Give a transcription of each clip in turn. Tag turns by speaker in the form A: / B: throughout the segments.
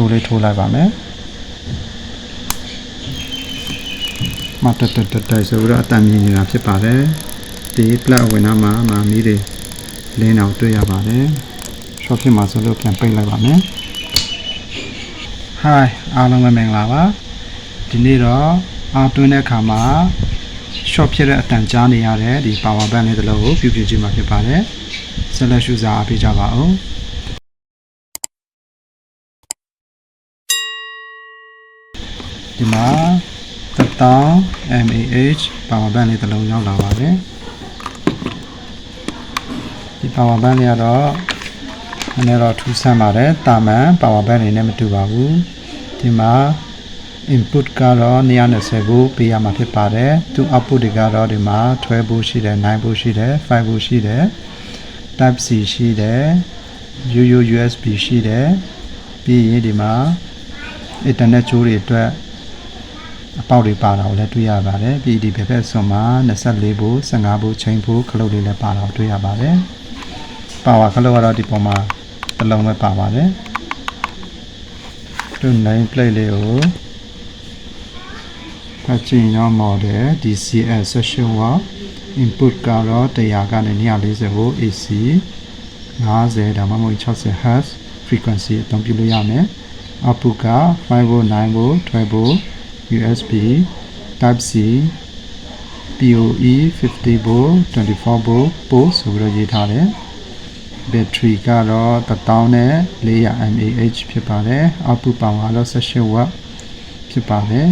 A: ိုးလေးထိုးလိုက်ပါမယ်မတ်တတတတိုင်ဆိုပြီးတော့အတန်မြင်နေတာဖြစ်ပါတယ်ဒီပလက်ဝင်နာမှာမာမီတွေလင်းအောင်တွေ့ရပါတယ် shop ဖြစ်မှာဆိုလို့ပြန်ပိတ်လိုက်ပါမယ် hi အားလုံးပဲမင်္ဂလာပါဒီနေ့တော့အားတွင်းတဲ့အခါမှာ shop ဖြစ်တဲ့အတန်ကြားနေရတဲ့ဒီ power bank လေးတစ်လုံးကိုပြုပြုကြည့်မှာဖြစ်ပါတယ်ဆက်လက်ရှုစားအားပေးကြပါဦး ဒီမှာ1000 mAh power bank လေးတစ်လုံးရောက်လာပါတယ်ဒီ power bank လေးကတော့နည်းနည်းတော့ထူးဆန်းပါတယ်တာမန် power bank တွေနဲ့မတူပါဘူးဒီမှာ input ကတော့220ဘူးပေးရမှာဖြစ်ပါတယ်သူ output တွေကတော့ဒီမှာ12ဘူးရှိတယ်9ဘူးရှိတယ်5ဘူးရှိတယ် type C ရှိတယ် UU USB ရှိတယ်ပြီးရင်ဒီမှာ internet ကြိုးတွေအတွက် အပေါက်တွေပါတာကိုလည်းတွေ့ရပါတယ်ပြီးဒီဘက်ဘက်ဆွန်မှာ24ဘူး15ဘူးချိန်ဘူးခလုတ်လေးလည်းပါတာကိုတွေ့ရပါတယ်ပါဝါခလုတ်ကတော့ဒီပေါ်မှာတစ်လုံးပဲပါပါတယ်သူ name plate လေးကိုဖတ်ကြည့်တော့ model DCS session 1 input ကတော့100ကနေ240ကို AC 50ဒါမှမဟုတ်60 Hz frequency အသုံးပြုလို့ရမယ် output က 5volt 9 volt 12 volt USB type C PoE 50 volt 24 volt port ဆိုပြီးတော့ရေးထားတယ် battery ကတော့1000နဲ့400 mAh ဖြစ်ပါတယ် output power ကတော့18 watt ဖြစ်ပါတယ်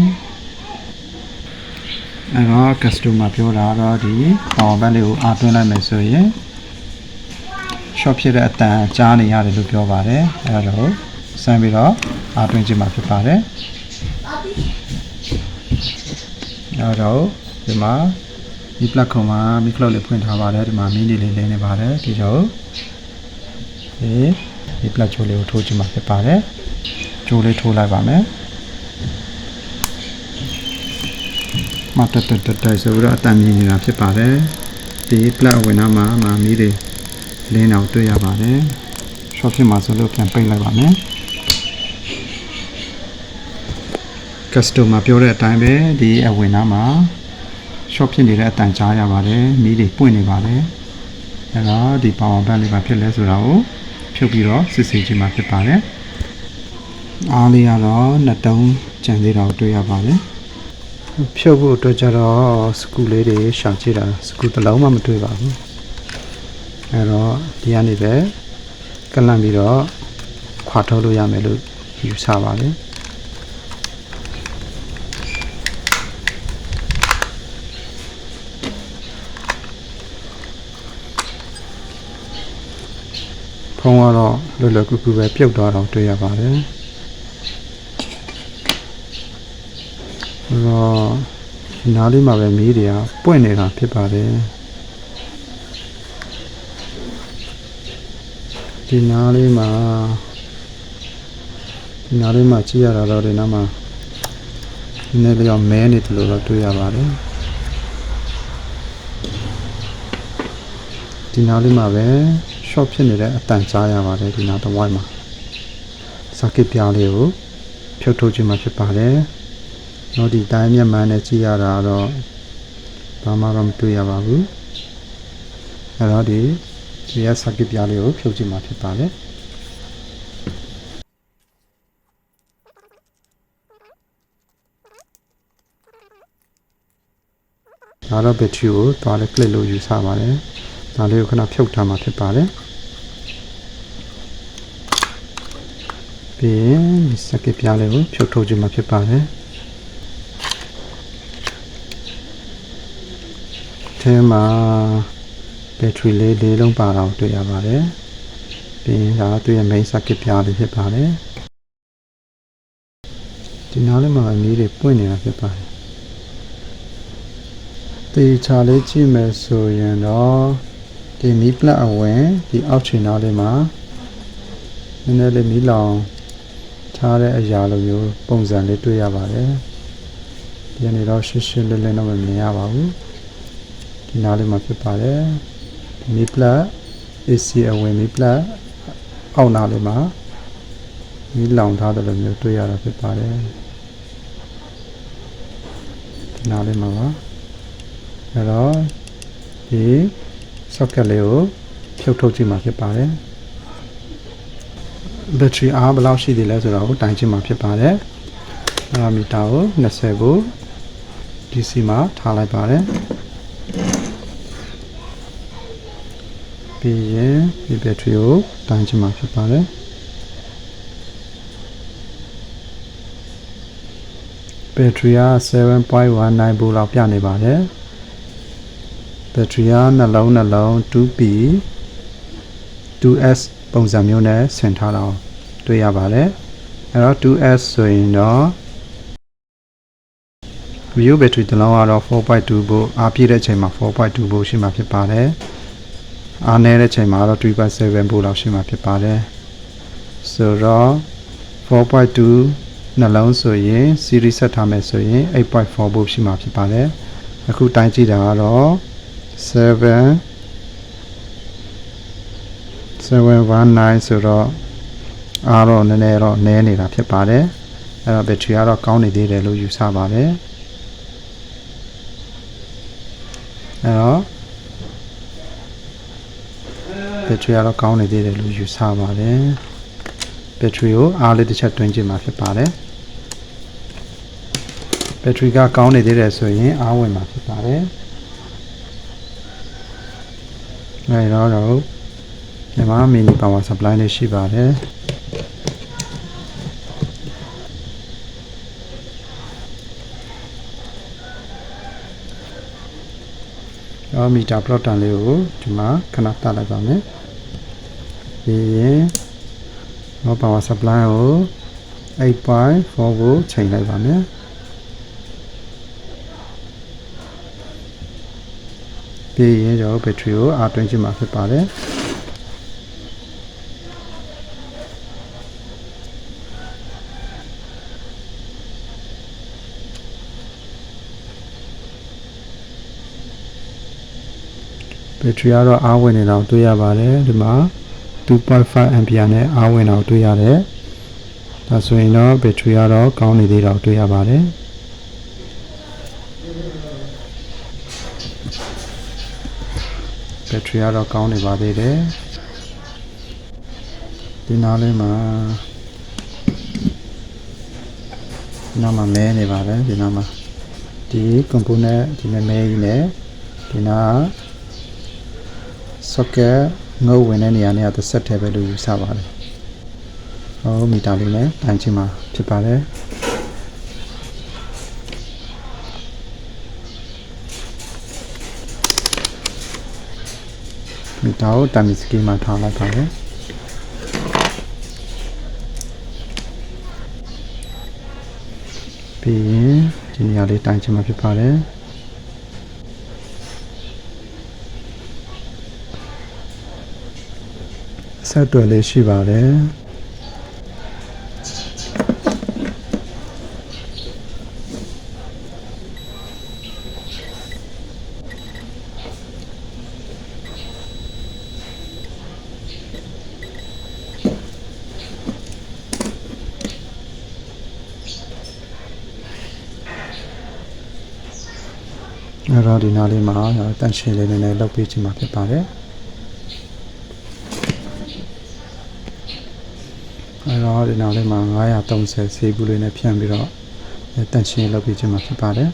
A: အဲ့တော့ customer ပြောတာတော့ဒီ power bank လေးကိုအားသွင်းလိုက်မယ်ဆိုရင် short ဖြစ်တဲ့အတန်ကြားနေရတယ်လို့ပြောပါတယ်အဲ့တော့စမ်းပြီးတော့အားသွင်းခြင်းမှာဖြစ်ပါတယ် အဲ့တော့ဒီမှာဒီ platform မှာ mic cloud လေးဖွင့်ထားပါတယ်ဒီမှာ mini လေးလင်းနေပါတယ်ဒီတော့ဒီဒီ plat ချိုးလေးကိုထိုးခြင်းမှာဖြစ်ပါတယ်ချိုးလေးထိုးလိုက်ပါမယ်မတ်တတတတိုင်ဆိုပြီးတော့အတန်မြင်နေတာဖြစ်ပါတယ်ဒီ plat ဝင်နာမှာမာမီတွေလင်းအောင်တွေ့ရပါတယ် shop ဖြစ်မှာဆိုလို့ပြန်ပိတ်လိုက်ပါမယ် customer ပြောတဲ့အတိုင်းပဲဒီအဝင်နာမှာ shop ဖြစ်နေတဲ့အတန်ကြားရပါတယ်မီးတွေပွင့်နေပါတယ်အဲတော့ဒီ power bank လေးပါဖြစ်လဲဆိုတာကိုဖြုတ်ပြီးတော့စစ်ဆေးခြင်းမှာဖြစ်ပါတယ်အားလေးကတော့နှစ်တုံးကြံသေးတာကိုတွေ့ရပါတယ်ဖြုတ်ဖို့အတွက်ကြတော့စကူလေးတွေရှာကြည့်တာစကူတစ်လုံးမှမတွေ့ပါဘူးအဲတော့ဒီကနေပဲကလန့်ပြီးတော့ခွာထုတ်လို့ရမယ်လို့ယူဆပါတယ် ဖုံးကတော့လွယ်လွယ်ကူကူပဲပြုတ်သွားတော့တွေ့ရပါတယ်။အဲ့တော့ဒီနားလေးမှာပဲမီးတွေကပွင့်နေတာဖြစ်ပါတယ်။ဒီနားလေးမှာဒီနားလေးမှာကြည့်ရတာတော့ဒီနားမှာနည်းနည်းလေးတော့မဲနေတယ်လို့တော့တွေ့ရပါတယ်။ဒီနားလေးမှာပဲ short ဖြစ်နေတဲ့အတန်ကြားရပါတယ်ဒီနားတစ်ဝိုင်းမှာစကစ်ပြားလေးကိုဖြုတ်ထုတ်ခြင်းမှာဖြစ်ပါတယ်။တော့ဒီတိုင်းမျက်မှန်နဲ့ကြည့်ရတာတော့ဘာမှတော့မတွေ့ရပါဘူး။အဲတော့ဒီဒီရစကစ်ပြားလေးကိုဖြုတ်ခြင်းမှာဖြစ်ပါတယ်။ဒါတော့ battery ကိုသွားလဲ click လို့ယူဆပါတယ်။ဒါလေးကိုခဏဖြုတ်ထားမှာဖြစ်ပါတယ်။ ပြီးရင်ဒီစကစ်ပြားလေးကိုဖြုတ်ထုတ်ခြင်းမှာဖြစ်ပါတယ်။အဲမှာ battery လေးလေးလုံးပါတော့တွေ့ရပါတယ်။ပြီးရင်ဒါသူ့ရဲ့ main circuit ပြားလေးဖြစ်ပါတယ်။ဒီနားလေးမှာအမီးတွေပွင့်နေတာဖြစ်ပါတယ်။တေချာလေးကြည့်မယ်ဆိုရင်တော့ဒီမီးပလက်အဝင်ဒီအောက်ခြေနားလေးမှာနည်းနည်းလေးမီးလောင် ထားတဲ့အရာလိုမျိုးပုံစံလေးတွေ့ရပါတယ်ဒီကနေတော့ရှင်းရှင်းလင်းလင်းတော့မမြင်ရပါဘူးဒီနားလေးမှာဖြစ်ပါတယ်မီးပလက် AC အဝင်မီးပလက်အောက်နားလေးမှာဒီလောင်ထားတယ်လို့မျိုးတွေ့ရတာဖြစ်ပါတယ်ဒီနားလေးမှာပါအဲ့တော့ဒီ socket လေးကိုဖြုတ်ထုတ်ကြည့်မှာဖြစ်ပါတယ် ဘက်ထရီအားဘယ်လောက်ရှိသေးလဲဆိုတော့ကိုတိုင်ကြည့်မှာဖြစ်ပါတယ်ပါရာမီတာကို20ကို DC မှာထားလိုက်ပါတယ်ပြီးရင်ဒီဘက်ထရီကိုတိုင်ကြည့်မှာဖြစ်ပါတယ်ဘက်ထရီက7.19 volt လောက်ပြနေပါတယ်ဘက်ထရီကနှလုံးနှလုံး 2P 2S ပုံစံမျိုးနဲ့ဆင်ထားတော့တွေ့ရပါတယ်အဲ့တော့ 2S ဆိုရင်တော့ view battery တစ်လုံးကတော့4.2 volt အားပြည့်တဲ့ချိန်မှာ4.2 volt ရှိမှာဖြစ်ပါတယ်အားနည်းတဲ့ချိန်မှာတော့3.7 volt လောက်ရှိမှာဖြစ်ပါတယ်ဆိုတော့4.2နှလုံးဆိုရင် series ဆက်ထားမယ်ဆိုရင်8.4 volt ရှိမှာဖြစ်ပါတယ်အခုတိုင်းကြည့်တာကတော့7 719ဆိုတော့အားတော့နည်းနည်းတော့နည်းနေတာဖြစ်ပါတယ်အဲ့တော့ battery ကတော့ကောင်းနေသေးတယ်လို့ယူဆပါတယ်အဲ့တော့ battery ကတော့ကောင်းနေသေးတယ်လို့ယူဆပါတယ် battery ကိုအားလေးတစ်ချက်တွင်းကြည့်မှာဖြစ်ပါတယ် battery ကကောင်းနေသေးတယ်ဆိုရင်အားဝင်မှာဖြစ်ပါတယ်အဲ့တော့ တော့ဒီမှာ mini power supply လေးရှိပါတယ်တော့မီတာ plot တန်လေးကိုဒီမှာခဏတတ်လိုက်ပါမယ်ပြီးရင်တော့ power supply ကို8.4ကိုချိန်လိုက်ပါမယ်ပြီးရင်ကျွန်တော် battery ကို R20 မှာဖြစ်ပါတယ် ဘက်ထရီကတော့အားဝင်နေတာကိုတွေ့ရပါတယ်ဒီမှာ2.5 ampere နဲ့အားဝင်တာကိုတွေ့ရတယ်ဒါဆိုရင်တော့ဘက်ထရီကတော့ကောင်းနေသေးတာကိုတွေ့ရပါတယ်ဘက်ထရီကတော့ကောင်းနေပါသေးတယ်ဒီနားလေးမှာဒီနားမှာမဲနေပါတယ်ဒီနားမှာဒီ component ဒီမဲမဲကြီးနဲ့ဒီနား socket ငုတ်ဝင်တဲ့နေရာနဲ့တစ်ဆက်တည်းပဲလို့ယူဆပါတယ်။ဟောမီတာလေးနဲ့တိုင်ချင်းမှာဖြစ်ပါတယ်။မီတာကိုတိုင်မီစကီမှာထားလိုက်ပါတယ်။ပြီးရင်ဒီနေရာလေးတိုင်ချင်းမှာဖြစ်ပါတယ်။ ဆက်တွယ်လေးရှိပါတယ်အဲ့တော့ဒီနားလေးမှာတန့်ရှင်းလေးနည်းနည်းလုပ်ပေးချင်မှာဖြစ်ပါတယ် အဲ့တော့ဒီနောက်လေးမှာ930ဆေးဘူးလေးနဲ့ဖြန့်ပြီးတော့တန့်ရှင်းလုပ်ပေးခြင်းမှာဖြစ်ပါတယ်ဒ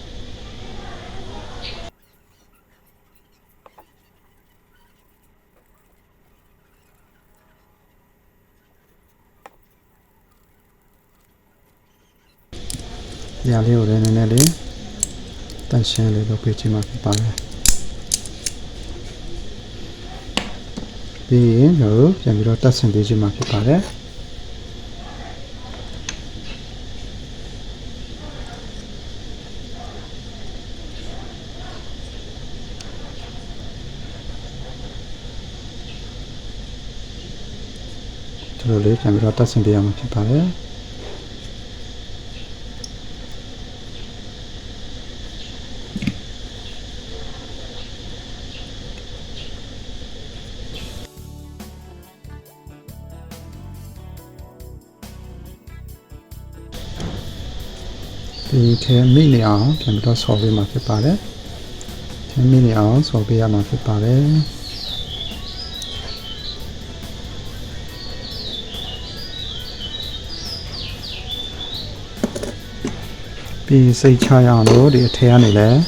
A: ီအလေးကိုလည်းနည်းနည်းလေးတန့်ရှင်းလေးလုပ်ပေးခြင်းမှာဖြစ်ပါတယ်ပြီးရင်ကျွန်တော်ပြန်ပြီးတော့တက်ဆင်ပေးခြင်းမှာဖြစ်ပါတယ် လိုလေးပြန်ပြီးတော့တက်ဆင်ပြရမှာဖြစ်ပါတယ်ဒီထဲမိနေအောင်ပြန်ပြီးတော့ဆော်ပေးမှာဖြစ်ပါတယ်။ထဲမိနေအောင်ဆော်ပေးရမှာဖြစ်ပါတယ်။ ပြီးစိတ်ချရအောင်လို့ဒီအထက်ကနေလည်း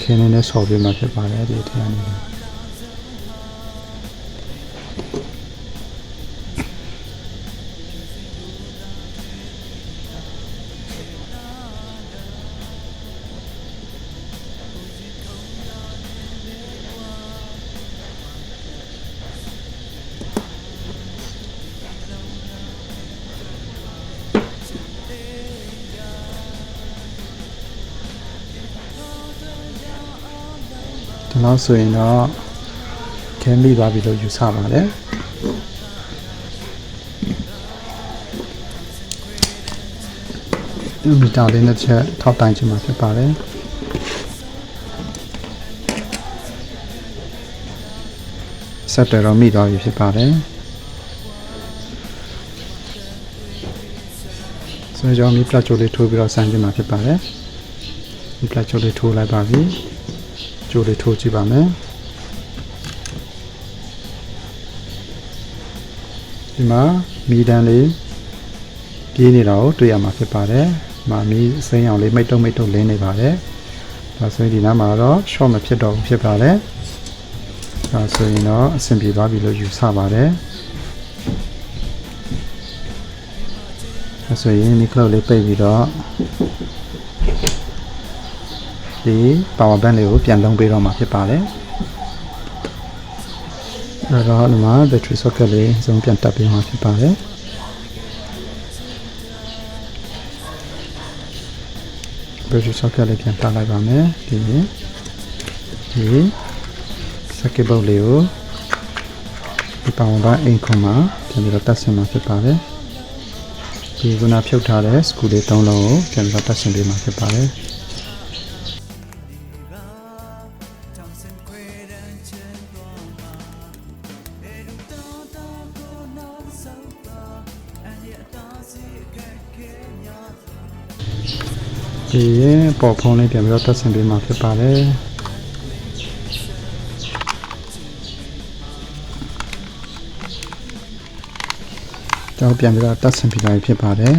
A: ခင်းနေနဲ့ဆော်ပြမှာဖြစ်ပါတယ်ဒီအထက်ကနေ ဒီလောက်ဆိုရင်တော့ခင်းမိသွားပြီလို့ယူဆပါတယ်ဒီမီတာလေးနဲ့ချက်ထောက်တိုင်းချင်မှာဖြစ်ပါတယ်ဆက်တယ်တော့မိသွားပြီဖြစ်ပါတယ်ဆိုတော့မီပလက်ချိုလေးထိုးပြီးတော့ဆန်းချင်မှာဖြစ်ပါတယ်မီပလက်ချိုလေးထိုးလိုက်ပါပြီ ကြိုးလေးထိုးကြည့်ပါမယ်ဒီမှာမီဒန်လေးပြေးနေတာကိုတွေ့ရမှာဖြစ်ပါတယ်။မာမီစိမ်းအောင်လေးမိတ်တုံမိတ်တုံလင်းနေပါတယ်။ဒါဆိုရင်ဒီနားမှာတော့ short မဖြစ်တော့ဘူးဖြစ်ပါတယ်။ဒါဆိုရင်တော့အဆင်ပြေသွားပြီလို့ယူဆပါတယ်။ဒါဆိုရင်ဒီကလုတ်လေးပိတ်ပြီးတော့ ဒီ power bank လေးကိုပြန်လုံးပေးတော့မှာဖြစ်ပါတယ်အဲတော့ဒီမှာ battery socket လေးစုံပြန်တက်ပေးမှာဖြစ်ပါတယ် battery socket လေးပြန်တက်လိုက်ပါမယ်ဒီဒီ socket board လေးကိုဒီ power bank အိမ်ခွန်မှာပြန်ပြီးတော့တက်ဆင်မှာဖြစ်ပါတယ်ဒီခုနဖြုတ်ထားတဲ့ screw လေး၃လုံးကိုပြန်ပြီးတော့တက်ဆင်ပေးမှာဖြစ်ပါတယ် ဒီရင်ပေါ်ဖုံးလေးပြန်ပြီးတော့တက်ဆင်ပေးမှာဖြစ်ပါတယ်ကျွန်တော်ပြန်ပြီးတော့တက်ဆင်ပေးတာဖြစ်ပါတယ်